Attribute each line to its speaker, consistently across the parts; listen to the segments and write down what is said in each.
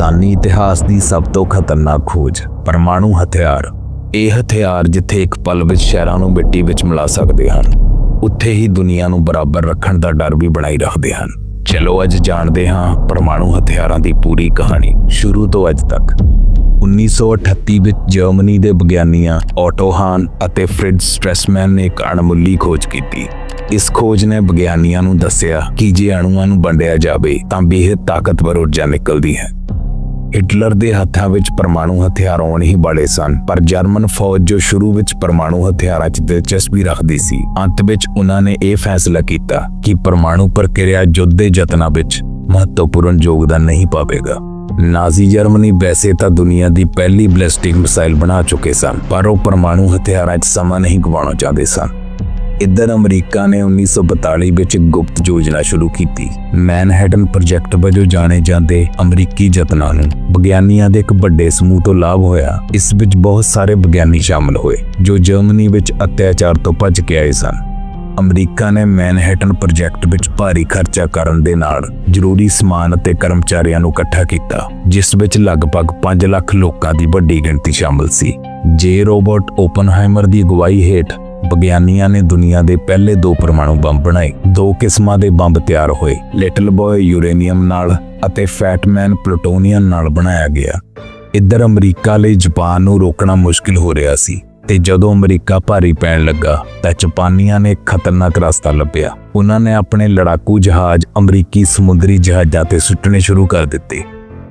Speaker 1: ਇਨਸਾਨੀ ਇਤਿਹਾਸ ਦੀ ਸਭ ਤੋਂ ਖਤਰਨਾਕ ਖੋਜ, ਪਰਮਾਣੂ ਹਥਿਆਰ। ਇਹ ਹਥਿਆਰ ਜਿੱਥੇ ਇੱਕ ਪਲ ਵਿੱਚ ਸ਼ਹਿਰਾਂ ਨੂੰ ਮਿੱਟੀ ਵਿੱਚ ਮਿਲਾ ਸਕਦੇ ਹਨ। ਉੱਥੇ ਹੀ ਦੁਨੀਆ ਨੂੰ ਬਰਾਬਰ ਰੱਖਣ ਦਾ ਡਰ ਵੀ ਬਣਾਈ ਰੱਖਦੇ ਹਨ। ਚਲੋ ਅੱਜ ਜਾਣਦੇ ਹਾਂ ਪਰਮਾਣੂ ਹਥਿਆਰਾਂ ਦੀ ਪੂਰੀ ਕਹਾਣੀ, ਸ਼ੁਰੂ ਤੋਂ ਅੱਜ ਤੱਕ। 1938 ਵਿੱਚ ਜਰਮਨੀ ਦੇ ਵਿਗਿਆਨੀਆਂ ਆਟੋ ਹਾਨ ਅਤੇ ਫ੍ਰਿਡਜ਼ ਸਟ੍ਰੈਸਮੈਨ ਨੇ ਇੱਕ ਅਣਮੁੱਲੀ ਖੋਜ ਕੀਤੀ। ਇਸ ਖੋਜ ਨੇ ਵਿਗਿਆਨੀਆਂ ਨੂੰ ਦੱਸਿਆ ਕਿ ਜੇ ਅਣੂਆਂ ਨੂੰ ਵੰਡਿਆ ਜਾਵੇ ਤਾਂ ਬੇਹੱਦ ਤਾਕਤਵਰ ਊਰਜਾ ਨਿਕਲਦੀ ਹੈ। ਹਿਟਲਰ ਦੇ ਹੱਥਾਂ ਵਿੱਚ ਪਰਮਾਣੂ ਹਥਿਆਰ ਆਉਣ ਹੀ ਬੜੇ ਸਨ, ਪਰ ਜਰਮਨ ਫੌਜ ਜੋ ਸ਼ੁਰੂ ਵਿੱਚ ਪਰਮਾਣੂ ਹਥਿਆਰਾਂ 'ਚ ਦਿਲਚਸਪੀ ਰੱਖਦੀ ਸੀ, ਅੰਤ ਵਿੱਚ ਉਹਨਾਂ ਨੇ ਇਹ ਫੈਸਲਾ ਕੀਤਾ ਕਿ ਪਰਮਾਣੂ ਪ੍ਰਕਿਰਿਆ ਯੁੱਧ ਦੇ ਯਤਨਾਂ ਵਿੱਚ ਮਹੱਤਵਪੂਰਨ ਯੋਗਦਾਨ ਨਹੀਂ ਪਾਵੇਗਾ। ਨਾਜ਼ੀ ਜਰਮਨੀ ਵੈਸੇ ਤਾਂ ਦੁਨੀਆ ਦੀ ਪਹਿਲੀ ਬਲਿਸਟਿਕ ਮਿਸਾਈਲ ਬਣਾ ਚੁੱਕੇ ਸਨ, ਪਰ ਉਹ ਪਰਮਾਣੂ ਹਥਿਆਰਾਂ 'ਚ ਸਮਾਂ ਨਹੀਂ ਗਵਾਉਣਾ ਚਾਹੁੰਦੇ ਸਨ। ਇੱਧਰ ਅਮਰੀਕਾ ਨੇ 1942 ਵਿੱਚ ਗੁਪਤ ਯੋਜਨਾ ਸ਼ੁਰੂ ਕੀਤੀ। ਮੈਨਹੈਟਨ ਪ੍ਰੋਜੈਕਟ ਵਜੋਂ ਜਾਣੇ ਜਾਂਦੇ ਅਮਰੀਕੀ ਯਤਨਾਂ ਨੂੰ ਵਿਗਿਆਨੀਆਂ ਦੇ ਇੱਕ ਵੱਡੇ ਸਮੂਹ ਤੋਂ ਲਾਭ ਹੋਇਆ। ਇਸ ਵਿੱਚ ਬਹੁਤ ਸਾਰੇ ਵਿਗਿਆਨੀ ਸ਼ਾਮਲ ਹੋਏ, ਜੋ ਜਰਮਨੀ ਵਿੱਚ ਅਤਿਆਚਾਰ ਤੋਂ ਭੱਜ ਕੇ ਆਏ ਸਨ। ਅਮਰੀਕਾ ਨੇ ਮੈਨਹੈਟਨ ਪ੍ਰੋਜੈਕਟ ਵਿੱਚ ਭਾਰੀ ਖਰਚਾ ਕਰਨ ਦੇ ਨਾਲ ਜ਼ਰੂਰੀ ਸਮਾਨ ਅਤੇ ਕਰਮਚਾਰੀਆਂ ਨੂੰ ਇਕੱਠਾ ਕੀਤਾ, ਜਿਸ ਵਿੱਚ ਲਗਭਗ 5 ਲੱਖ ਲੋਕਾਂ ਦੀ ਵੱਡੀ ਗਿਣਤੀ ਸ਼ਾਮਲ ਸੀ। ਜੇ ਰੋਬਰਟ ਓਪਨਹਾਈਮਰ ਦੀ ਅਗਵਾਈ ਹੇਠ ਵਿਗਿਆਨੀਆਂ ਨੇ ਦੁਨੀਆ ਦੇ ਪਹਿਲੇ ਦੋ ਪਰਮਾਣੂ ਬੰਬ ਬਣਾਏ। ਦੋ ਕਿਸਮਾਂ ਦੇ ਬੰਬ ਤਿਆਰ ਹੋਏ। ਲਿਟਲ ਬॉय ਯੂਰੇਨੀਅਮ ਨਾਲ ਅਤੇ ਫੈਟਮੈਨ ਪਲੂਟੋਨੀਅਮ ਨਾਲ ਬਣਾਇਆ ਗਿਆ। ਇੱਧਰ ਅਮਰੀਕਾ ਲਈ ਜਾਪਾਨ ਨੂੰ ਰੋਕਣਾ ਮੁਸ਼ਕਿਲ ਹੋ ਰਿਹਾ ਸੀ ਤੇ ਜਦੋਂ ਅਮਰੀਕਾ ਭਾਰੀ ਪੈਣ ਲੱਗਾ ਤਾਂ ਜਾਪਾਨੀਆਂ ਨੇ ਖਤਰਨਾਕ ਰਸਤਾ ਲੱਭਿਆ। ਉਹਨਾਂ ਨੇ ਆਪਣੇ ਲੜਾਕੂ ਜਹਾਜ਼ ਅਮਰੀਕੀ ਸਮੁੰਦਰੀ ਜਹਾਜ਼ਾਂ ਤੇ ਸੁੱਟਣੇ ਸ਼ੁਰੂ ਕਰ ਦਿੱਤੇ।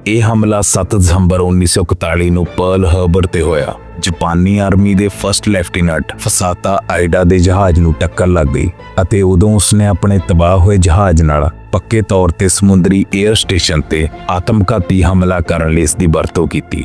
Speaker 1: ਇਹ ਹਮਲਾ 7 ਦਸੰਬਰ 1941 ਨੂੰ ਪਰਲ ਹਾਰਬਰ ਤੇ ਹੋਇਆ। ਜਾਪਾਨੀ ਆਰਮੀ ਦੇ ਫਸਟ ਲੈਫਟੀਨੈਂਟ ਫਸਾਤਾ ਆਈਡਾ ਦੇ ਜਹਾਜ਼ ਨੂੰ ਟੱਕਰ ਲੱਗ ਗਈ ਅਤੇ ਉਦੋਂ ਉਸਨੇ ਆਪਣੇ ਤਬਾਹ ਹੋਏ ਜਹਾਜ਼ ਨਾਲ ਪੱਕੇ ਤੌਰ ਤੇ ਸਮੁੰਦਰੀ 에ਅਰ ਸਟੇਸ਼ਨ ਤੇ ਆਤਮਘਾਤੀ ਹਮਲਾ ਕਰਨ ਲਈ ਇਸ ਦੀ ਵਰਤੋਂ ਕੀਤੀ।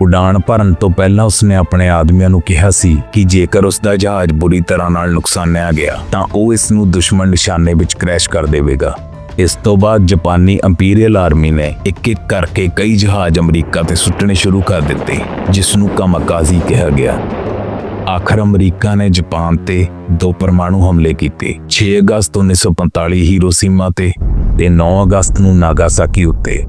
Speaker 1: ਉਡਾਣ ਭਰਨ ਤੋਂ ਪਹਿਲਾਂ ਉਸਨੇ ਆਪਣੇ ਆਦਮੀਆਂ ਨੂੰ ਕਿਹਾ ਸੀ ਕਿ ਜੇਕਰ ਉਸ ਦਾ ਜਹਾਜ਼ ਬੁਰੀ ਤਰ੍ਹਾਂ ਨਾਲ ਨੁਕਸਾਨਿਆ ਗਿਆ ਤਾਂ ਉਹ ਇਸ ਨੂੰ ਦੁਸ਼ਮਣ ਨਿਸ਼ਾਨੇ ਵਿੱਚ ਕ੍ਰੈਸ਼ ਕਰ ਦੇਵੇਗਾ। ਇਸ ਤੋਂ ਬਾਅਦ ਜਾਪਾਨੀ ਇੰਪੀਰੀਅਲ ਆਰਮੀ ਨੇ ਇੱਕ ਇੱਕ ਕਰਕੇ ਕਈ ਜਹਾਜ਼ ਅਮਰੀਕਾ ਤੇ ਸੁੱਟਣੇ ਸ਼ੁਰੂ ਕਰ ਦਿੱਤੇ, ਜਿਸ ਨੂੰ ਕਮਕਾਜ਼ੀ ਕਿਹਾ ਗਿਆ। ਆਖਰ ਅਮਰੀਕਾ ਨੇ ਜਾਪਾਨ ਤੇ ਦੋ ਪਰਮਾਣੂ ਹਮਲੇ ਕੀਤੇ 6 ਅਗਸਤ 1945 ਹੀਰੋਸੀਮਾ ਤੇ ਤੇ 9 ਅਗਸਤ ਨੂੰ ਨਾਗਾਸਾਕੀ ਉੱਤੇ।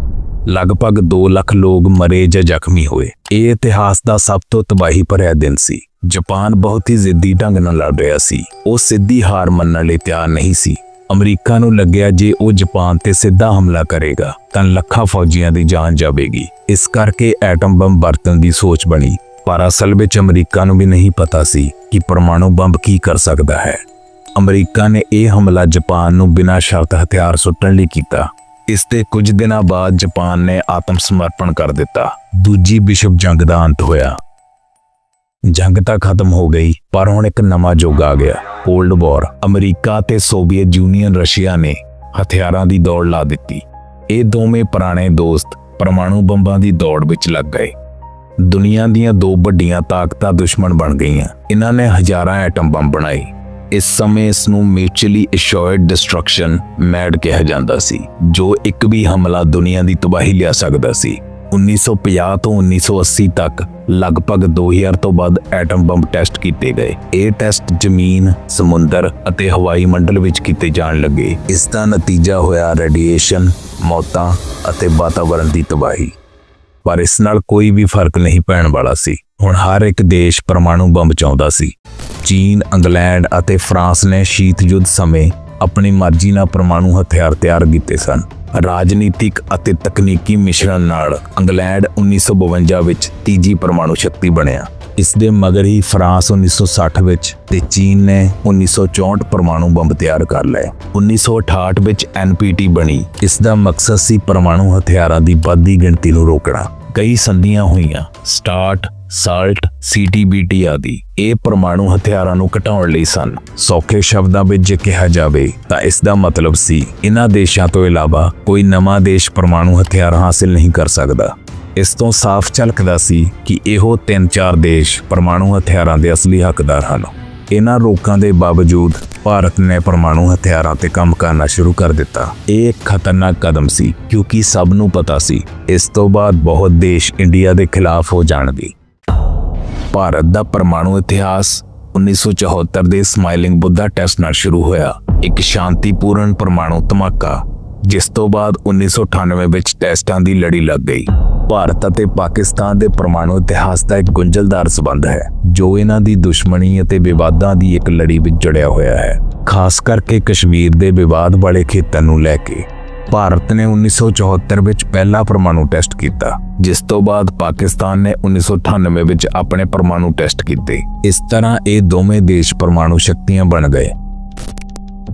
Speaker 1: ਲਗਭਗ 2 ਲੱਖ ਲੋਕ ਮਰੇ ਜਾਂ ਜ਼ਖਮੀ ਹੋਏ। ਇਹ ਇਤਿਹਾਸ ਦਾ ਸਭ ਤੋਂ ਤਬਾਹੀ ਭਰਿਆ ਦਿਨ ਸੀ। ਜਾਪਾਨ ਬਹੁਤ ਹੀ ਜ਼ਿੱਦੀ ਢੰਗ ਨਾਲ ਲੜ ਰਿਹਾ ਸੀ। ਉਹ ਸਿੱਧੀ ਹਾਰ ਮੰਨਣ ਲਈ ਤਿਆਰ ਨਹੀਂ ਸੀ। ਅਮਰੀਕਾ ਨੂੰ ਲੱਗਿਆ ਜੇ ਉਹ ਜਾਪਾਨ ਤੇ ਸਿੱਧਾ ਹਮਲਾ ਕਰੇਗਾ, ਤਾਂ ਲੱਖਾਂ ਫੌਜੀਆਂ ਦੀ ਜਾਨ ਜਾਵੇਗੀ। ਇਸ ਕਰਕੇ ਐਟਮ ਬੰਬ ਵਰਤਣ ਦੀ ਸੋਚ ਬਣੀ। ਪਰ ਅਸਲ ਵਿੱਚ ਅਮਰੀਕਾ ਨੂੰ ਵੀ ਨਹੀਂ ਪਤਾ ਸੀ ਕਿ ਪਰਮਾਣੂ ਬੰਬ ਕੀ ਕਰ ਸਕਦਾ ਹੈ। ਅਮਰੀਕਾ ਨੇ ਇਹ ਹਮਲਾ ਜਾਪਾਨ ਨੂੰ ਬਿਨਾਂ ਸ਼ਰਤ ਹਥਿਆਰ ਸੁੱਟਣ ਲਈ ਕੀਤਾ। ਇਸ ਦੇ ਕੁਝ ਦਿਨਾਂ ਬਾਅਦ ਜਾਪਾਨ ਨੇ ਆਤਮ ਸਮਰਪਣ ਕਰ ਦਿੱਤਾ। ਦੂਜੀ ਵਿਸ਼ਵ ਜੰਗ ਦਾ ਅੰਤ ਹੋਇਆ। ਜੰਗ ਤਾਂ ਖਤਮ ਹੋ ਗਈ, ਪਰ ਹੁਣ ਇੱਕ ਨਵਾਂ ਯੁੱਗ ਆ ਗਿਆ। ਕੋਲਡ ਵਾਰ ਅਮਰੀਕਾ ਤੇ ਸੋਵੀਅਤ ਯੂਨੀਅਨ ਰਸ਼ੀਆ ਨੇ ਹਥਿਆਰਾਂ ਦੀ ਦੌੜ ਲਾ ਦਿੱਤੀ। ਇਹ ਦੋਵੇਂ ਪੁਰਾਣੇ ਦੋਸਤ ਪਰਮਾਣੂ ਬੰਬਾਂ ਦੀ ਦੌੜ ਵਿੱਚ ਲੱਗ ਗਏ। ਦੁਨੀਆ ਦੀਆਂ ਦੋ ਵੱਡੀਆਂ ਤਾਕਤਾਂ ਦੁਸ਼ਮਣ ਬਣ ਗਈਆਂ। ਇਹਨਾਂ ਨੇ ਹਜ਼ਾਰਾਂ ਐਟਮ ਬੰਬ ਬਣਾਏ। ਇਸ ਸਮੇਂ ਇਸ ਨੂੰ ਮਿਊਚੁਅਲੀ ਅਸ਼ੋਰਡ ਡਿਸਟਰਕਸ਼ਨ ਮੈਡ ਕਿਹਾ ਜਾਂਦਾ ਸੀ, ਜੋ ਇੱਕ ਵੀ ਹਮਲਾ ਦੁਨੀਆ ਦੀ ਤਬਾਹੀ ਲਿਆ ਸਕਦਾ ਸੀ। 1950 ਤੋਂ 1980 ਤੱਕ ਲਗਭਗ 2000 ਤੋਂ ਵੱਧ ਐਟਮ ਬੰਬ ਟੈਸਟ ਕੀਤੇ ਗਏ। ਇਹ ਟੈਸਟ ਜ਼ਮੀਨ, ਸਮੁੰਦਰ ਅਤੇ ਹਵਾਈ ਮੰਡਲ ਵਿੱਚ ਕੀਤੇ ਜਾਣ ਲੱਗੇ। ਇਸ ਦਾ ਨਤੀਜਾ ਹੋਇਆ ਰੇਡੀਏਸ਼ਨ, ਮੌਤਾਂ ਅਤੇ ਵਾਤਾਵਰਣ ਦੀ ਤਬਾਹੀ। ਪਰ ਇਸ ਨਾਲ ਕੋਈ ਵੀ ਫ਼ਰਕ ਨਹੀਂ ਪੈਣ ਵਾਲਾ ਸੀ। ਹੁਣ ਹਰ ਇੱਕ ਦੇਸ਼ ਪਰਮਾਣੂ ਬੰਬ ਚਾਹੁੰਦਾ ਸੀ। ਚੀਨ, ਇੰਗਲੈਂਡ ਅਤੇ ਫਰਾਂਸ ਨੇ ਸ਼ੀਤ ਯੁੱਧ ਸਮੇਂ ਆਪਣੀ ਮਰਜ਼ੀ ਨਾਲ ਪਰਮਾਣੂ ਹਥਿਆਰ ਤਿਆਰ ਕੀਤੇ ਸਨ। ਰਾਜਨੀਤਿਕ ਅਤੇ ਤਕਨੀਕੀ ਮਿਸ਼ਰਣ ਨਾਲ ਇੰਗਲੈਂਡ 1952 ਵਿੱਚ ਤੀਜੀ ਪਰਮਾਣੂ ਸ਼ਕਤੀ ਬਣਿਆ। ਇਸ ਦੇ ਮਗਰ ਹੀ ਫਰਾਂਸ 1960 ਵਿੱਚ ਤੇ ਚੀਨ ਨੇ 1964 ਪਰਮਾਣੂ ਬੰਬ ਤਿਆਰ ਕਰ ਲਏ। 1968 ਵਿੱਚ ਐਨਪੀਟੀ ਬਣੀ। ਇਸ ਦਾ ਮਕਸਦ ਸੀ ਪਰਮਾਣੂ ਹਥਿਆਰਾਂ ਦੀ ਵੱਧਦੀ ਗਿਣਤੀ ਨੂੰ ਰੋਕਣਾ। ਕਈ ਸੰਧੀਆਂ ਹੋਈਆਂ। ਸਟਾਰਟ ਸਾਲਟ, ਸੀਟੀਬੀਟੀ ਆਦਿ ਇਹ ਪਰਮਾਣੂ ਹਥਿਆਰਾਂ ਨੂੰ ਘਟਾਉਣ ਲਈ ਸਨ। ਸੌਖੇ ਸ਼ਬਦਾਂ ਵਿੱਚ ਜੇ ਕਿਹਾ ਜਾਵੇ ਤਾਂ ਇਸ ਦਾ ਮਤਲਬ ਸੀ ਇਹਨਾਂ ਦੇਸ਼ਾਂ ਤੋਂ ਇਲਾਵਾ ਕੋਈ ਨਵਾਂ ਦੇਸ਼ ਪਰਮਾਣੂ ਹਥਿਆਰ ਹਾਸਲ ਨਹੀਂ ਕਰ ਸਕਦਾ। ਇਸ ਤੋਂ ਸਾਫ਼ ਝਲਕਦਾ ਸੀ ਕਿ ਇਹੋ ਤਿੰਨ ਚਾਰ ਦੇਸ਼ ਪਰਮਾਣੂ ਹਥਿਆਰਾਂ ਦੇ ਅਸਲੀ ਹੱਕਦਾਰ ਹਨ। ਇਹਨਾਂ ਰੋਕਾਂ ਦੇ ਬਾਵਜੂਦ ਭਾਰਤ ਨੇ ਪਰਮਾਣੂ ਹਥਿਆਰਾਂ ਤੇ ਕੰਮ ਕਰਨਾ ਸ਼ੁਰੂ ਕਰ ਦਿੱਤਾ। ਇਹ ਇੱਕ ਖਤਰਨਾਕ ਕਦਮ ਸੀ, ਕਿਉਂਕਿ ਸਭ ਨੂੰ ਪਤਾ ਸੀ, ਇਸ ਤੋਂ ਬਾਅਦ ਬਹੁਤ ਦੇਸ਼ ਇੰਡੀਆ ਦੇ ਖਿਲਾਫ ਹੋ ਜਾਣਗੇ। ਭਾਰਤ ਦਾ ਪਰਮਾਣੂ ਇਤਿਹਾਸ 1974 ਦੇ ਸਮਾਈਲਿੰਗ ਬੁੱਧਾ ਟੈਸਟ ਨਾਲ ਸ਼ੁਰੂ ਹੋਇਆ। ਇੱਕ ਸ਼ਾਂਤੀਪੂਰਨ ਪਰਮਾਣੂ ਧਮਾਕਾ, ਜਿਸ ਤੋਂ ਬਾਅਦ 1998 ਵਿੱਚ ਟੈਸਟਾਂ ਦੀ ਲੜੀ ਲੱਗ ਗਈ। ਭਾਰਤ ਅਤੇ ਪਾਕਿਸਤਾਨ ਦੇ ਪਰਮਾਣੂ ਇਤਿਹਾਸ ਦਾ ਇੱਕ ਗੁੰਝਲਦਾਰ ਸਬੰਧ ਹੈ, ਜੋ ਇਹਨਾਂ ਦੀ ਦੁਸ਼ਮਣੀ ਅਤੇ ਵਿਵਾਦਾਂ ਦੀ ਇੱਕ ਲੜੀ ਵਿੱਚ ਜੁੜਿਆ ਹੋਇਆ ਹੈ। ਖਾਸ ਕਰਕੇ ਕਸ਼ਮੀਰ ਦੇ ਵਿਵਾਦ ਵਾਲੇ ਖੇਤਰ ਨੂੰ ਲੈ ਕੇ। ਭਾਰਤ ਨੇ 1974 ਵਿੱਚ ਪਹਿਲਾ ਪਰਮਾਣੂ ਟੈਸਟ ਕੀਤਾ, ਜਿਸ ਤੋਂ ਬਾਅਦ ਪਾਕਿਸਤਾਨ ਨੇ 1998 ਵਿੱਚ ਆਪਣੇ ਪਰਮਾਣੂ ਟੈਸਟ ਕੀਤੇ। ਇਸ ਤਰ੍ਹਾਂ ਇਹ ਦੋਵੇਂ ਦੇਸ਼ ਪਰਮਾਣੂ ਸ਼ਕਤੀਆਂ ਬਣ ਗਏ।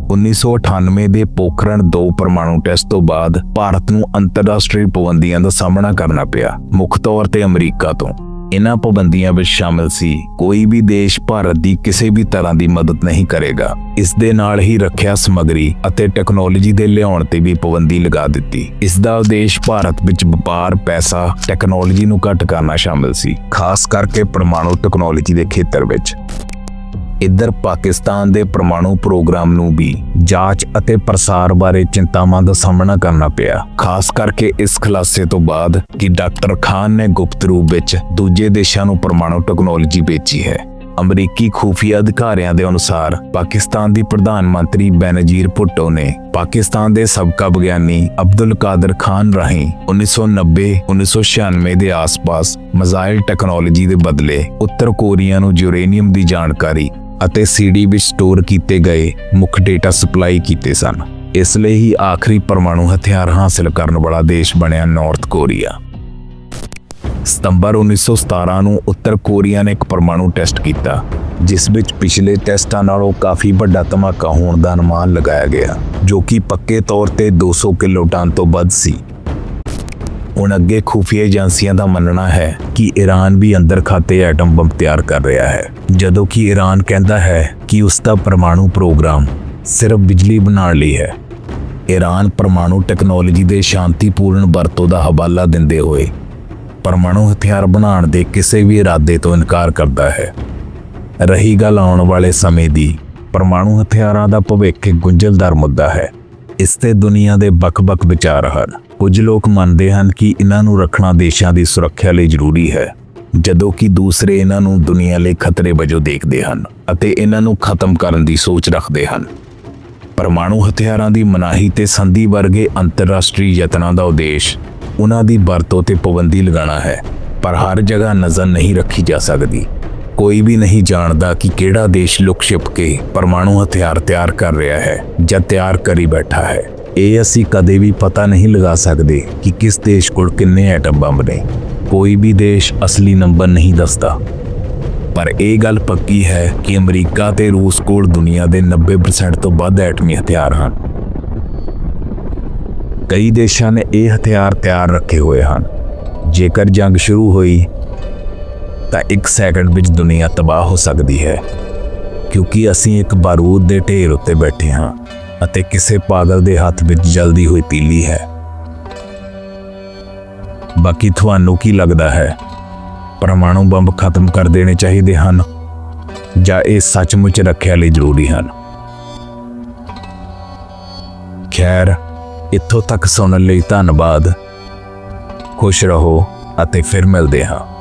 Speaker 1: 1998 ਦੇ ਪੋਖਰਣ 2 ਪਰਮਾਣੂ ਟੈਸਟ ਤੋਂ ਬਾਅਦ ਭਾਰਤ ਨੂੰ ਅੰਤਰਰਾਸ਼ਟਰੀ ਪਾਬੰਦੀਆਂ ਦਾ ਸਾਹਮਣਾ ਕਰਨਾ ਪਿਆ, ਮੁੱਖ ਤੌਰ ਤੇ ਅਮਰੀਕਾ ਤੋਂ। ਇਹਨਾਂ ਪਾਬੰਦੀਆਂ ਵਿੱਚ ਸ਼ਾਮਲ ਸੀ। ਕੋਈ ਵੀ ਦੇਸ਼ ਭਾਰਤ ਦੀ ਕਿਸੇ ਵੀ ਤਰ੍ਹਾਂ ਦੀ ਮਦਦ ਨਹੀਂ ਕਰੇਗਾ। ਇਸ ਦੇ ਨਾਲ ਹੀ ਰੱਖਿਆ ਸਮੱਗਰੀ ਅਤੇ ਟੈਕਨੋਲੋਜੀ ਦੇ ਲਿਆਉਣ ਤੇ ਵੀ ਪਾਬੰਦੀ ਲਗਾ ਦਿੱਤੀ। ਇਸ ਦਾ ਉਦੇਸ਼ ਭਾਰਤ ਵਿੱਚ ਵਪਾਰ, ਪੈਸਾ, ਟੈਕਨੋਲੋਜੀ ਨੂੰ ਘੱਟ ਕਰਨਾ ਸ਼ਾਮਲ ਸੀ। ਖਾਸ ਕਰਕੇ ਪਰਮਾਣੂ ਟੈਕਨੋਲੋਜੀ ਦੇ ਖੇਤਰ ਵਿੱਚ। ਇੱਧਰ ਪਾਕਿਸਤਾਨ ਦੇ ਪਰਮਾਣੂ ਪ੍ਰੋਗਰਾਮ ਨੂੰ ਵੀ ਜਾਂਚ ਅਤੇ ਪ੍ਰਸਾਰ ਬਾਰੇ ਚਿੰਤਾਵਾਂ ਦਾ ਸਾਹਮਣਾ ਕਰਨਾ ਪਿਆ। ਖਾਸ ਕਰਕੇ ਇਸ ਖੁਲਾਸੇ ਤੋਂ ਬਾਅਦ ਕਿ ਡਾਕਟਰ ਖਾਨ ਨੇ ਗੁਪਤ ਰੂਪ ਵਿੱਚ ਦੂਜੇ ਦੇਸ਼ਾਂ ਨੂੰ ਪਰਮਾਣੂ ਟੈਕਨੋਲੋਜੀ ਵੇਚੀ ਹੈ। ਅਮਰੀਕੀ ਖੂਫੀਆ ਅਧਿਕਾਰੀਆਂ ਦੇ ਅਨੁਸਾਰ ਪਾਕਿਸਤਾਨ ਦੀ ਪ੍ਰਧਾਨ ਮੰਤਰੀ ਬੈਨਜੀਰ ਭੁੱਟੋ ਨੇ ਪਾਕਿਸਤਾਨ ਦੇ ਸਾਬਕਾ ਵਿਗਿਆਨੀ ਅਬਦੁਲ ਕਾਦਰ ਖਾਨ ਰਾਹੀਂ 1990-1996 ਦੇ ਆਸ-ਪਾਸ ਮਜ਼ਾਇਲ ਟੈਕਨੋਲੋਜੀ ਦੇ ਬਦਲੇ ਉੱਤਰ ਕੋਰੀਆ ਨੂੰ ਯੂਰੇਨੀਅਮ ਦੀ ਜਾਣਕਾਰੀ ਅਤੇ ਸੀਡੀ ਵਿੱਚ ਸਟੋਰ ਕੀਤੇ ਗਏ ਮੁੱਖ ਡੇਟਾ ਸਪਲਾਈ ਕੀਤੇ ਸਨ। ਇਸ ਲਈ ਹੀ ਆਖਰੀ ਪਰਮਾਣੂ ਹਥਿਆਰ ਹਾਸਲ ਕਰਨ ਵਾਲਾ ਦੇਸ਼ ਬਣਿਆ ਨਾਰਥ ਕੋਰੀਆ ਸਤੰਬਰ 1917 ਨੂੰ ਉੱਤਰ ਕੋਰੀਆ ਨੇ ਇੱਕ ਪਰਮਾਣੂ ਟੈਸਟ ਕੀਤਾ, ਜਿਸ ਵਿੱਚ ਪਿਛਲੇ ਟੈਸਟਾਂ ਨਾਲੋਂ ਕਾਫੀ ਵੱਡਾ ਧਮਾਕਾ ਹੋਣ ਦਾ ਅਨੁਮਾਨ ਲਗਾਇਆ ਗਿਆ, ਜੋ ਕਿ ਪੱਕੇ ਤੌਰ ਤੇ 200 ਕਿਲੋਟਨ ਤੋਂ ਵੱਧ ਸੀ। ਹੁਣ ਅੱਗੇ ਖੁਫੀਆ ਏਜੰਸੀਆਂ ਦਾ ਮੰਨਣਾ ਹੈ ਕਿ ਈਰਾਨ ਵੀ ਅੰਦਰ ਖਾਤੇ ਐਟਮ ਬੰਬ ਤਿਆਰ ਕਰ ਰਿਹਾ ਹੈ। ਜਦੋਂ ਕਿ ਈਰਾਨ ਕਹਿੰਦਾ ਹੈ ਕਿ ਉਸ ਦਾ ਪਰਮਾਣੂ ਪ੍ਰੋਗਰਾਮ ਸਿਰਫ ਬਿਜਲੀ ਬਣਾਉਣ ਲਈ ਹੈ। ਈਰਾਨ ਪਰਮਾਣੂ ਟੈਕਨੋਲੋਜੀ ਦੇ ਸ਼ਾਂਤੀਪੂਰਨ ਵਰਤੋਂ ਦਾ ਹਵਾਲਾ ਦਿੰਦੇ ਹੋਏ ਪਰਮਾਣੂ ਹਥਿਆਰ ਬਣਾਉਣ ਦੇ ਕਿਸੇ ਵੀ ਇਰਾਦੇ ਤੋਂ ਇਨਕਾਰ ਕਰਦਾ ਹੈ। ਰਹੀ ਗੱਲ ਆਉਣ ਵਾਲੇ ਸਮੇਂ ਦੀ ਪਰਮਾਣੂ ਹਥਿਆਰਾਂ ਦਾ ਭਵਿੱਖ ਇੱਕ ਗੁੰਝਲਦਾਰ ਮੁੱਦਾ ਹੈ। ਇਸ ਤੇ ਦੁਨੀਆ ਦੇ ਵੱਖ-ਵੱਖ ਵਿਚਾਰ ਹਨ। ਕੁਝ ਲੋਕ ਮੰਨਦੇ ਹਨ ਕਿ ਇਹਨਾਂ ਨੂੰ ਰੱਖਣਾ ਦੇਸ਼ਾਂ ਦੀ ਸੁਰੱਖਿਆ ਲਈ ਜ਼ਰੂਰੀ ਹੈ, ਜਦੋਂ ਕਿ ਦੂਸਰੇ ਇਹਨਾਂ ਨੂੰ ਦੁਨੀਆ ਲਈ ਖਤਰੇ ਵਜੋਂ ਦੇਖਦੇ ਹਨ ਅਤੇ ਇਹਨਾਂ ਨੂੰ ਖਤਮ ਕਰਨ ਦੀ ਸੋਚ ਰੱਖਦੇ ਹਨ। ਪਰਮਾਣੂ ਹਥਿਆਰਾਂ ਦੀ ਮਨਾਹੀ ਤੇ ਸੰਧੀ ਵਰਗੇ ਅੰਤਰਰਾਸ਼ਟਰੀ ਯਤਨਾਂ ਦਾ ਉਦੇਸ਼ ਉਹਨਾਂ ਦੀ ਵਰਤੋਂ ਤੇ ਪਾਬੰਦੀ ਲਗਾਉਣਾ ਹੈ, ਪਰ ਹਰ ਜਗ੍ਹਾ ਨਜ਼ਰ ਨਹੀਂ ਰੱਖੀ ਜਾ ਸਕਦੀ। ਕੋਈ ਵੀ ਨਹੀਂ ਜਾਣਦਾ ਕਿ ਕਿਹੜਾ ਦੇਸ਼ ਲੁਕ ਛਿਪ ਕੇ ਪਰਮਾਣੂ ਹਥਿਆਰ ਤਿਆਰ ਕਰ ਰਿਹਾ ਹੈ ਜਾਂ ਤਿਆਰ ਕਰੀ ਬੈਠਾ ਹੈ। ਇਹ ਅਸੀਂ ਕਦੇ ਵੀ ਪਤਾ ਨਹੀਂ ਲਗਾ ਸਕਦੇ ਕਿ ਕਿਸ ਦੇਸ਼ ਕੋਲ ਕਿੰਨੇ ਐਟਮ ਬੰਬ ਨੇ। ਕੋਈ ਵੀ ਦੇਸ਼ ਅਸਲੀ ਨੰਬਰ ਨਹੀਂ ਦੱਸਦਾ। ਪਰ ਇਹ ਗੱਲ ਪੱਕੀ ਹੈ ਕਿ ਅਮਰੀਕਾ ਤੇ ਰੂਸ ਕੋਲ ਦੁਨੀਆ ਦੇ 90% ਤੋਂ ਵੱਧ ਐਟਮੀ ਹਥਿਆਰ ਹਨ। ਕਈ ਦੇਸ਼ਾਂ ਨੇ ਇਹ ਹਥਿਆਰ ਤਿਆਰ ਰੱਖੇ ਹੋਏ ਹਨ। ਜੇਕਰ ਜੰਗ ਸ਼ੁਰੂ ਹੋਈ, ਤਾਂ 1 ਸੈਕਿੰਡ ਵਿੱਚ ਦੁਨੀਆ ਤਬਾਹ ਹੋ ਸਕਦੀ ਹੈ, ਕਿਉਂਕਿ ਅਸੀਂ ਇੱਕ ਬਾਰੂਦ ਦੇ ਢੇਰ ਉੱਤੇ ਬੈਠੇ ਹਾਂ। ਅਤੇ ਕਿਸੇ ਪਾਗਲ ਦੇ ਹੱਥ ਵਿੱਚ ਜਲਦੀ ਹੋਈ ਤੀਲੀ ਹੈ। ਬਾਕੀ ਤੁਹਾਨੂੰ ਕੀ ਲੱਗਦਾ ਹੈ? ਪਰਮਾਣੂ ਬੰਬ ਖਤਮ ਕਰ ਦੇਣੇ ਚਾਹੀਦੇ ਹਨ ਜਾਂ ਇਹ ਸੱਚਮੁੱਚ ਰੱਖਿਆ ਲਈ ਜ਼ਰੂਰੀ ਹਨ? ਖੈਰ, ਇੱਥੋਂ ਤੱਕ ਸੁਣਨ ਲਈ ਧੰਨਵਾਦ। ਖੁਸ਼ ਰਹੋ ਅਤੇ ਫਿਰ ਮਿਲਦੇ ਹਾਂ।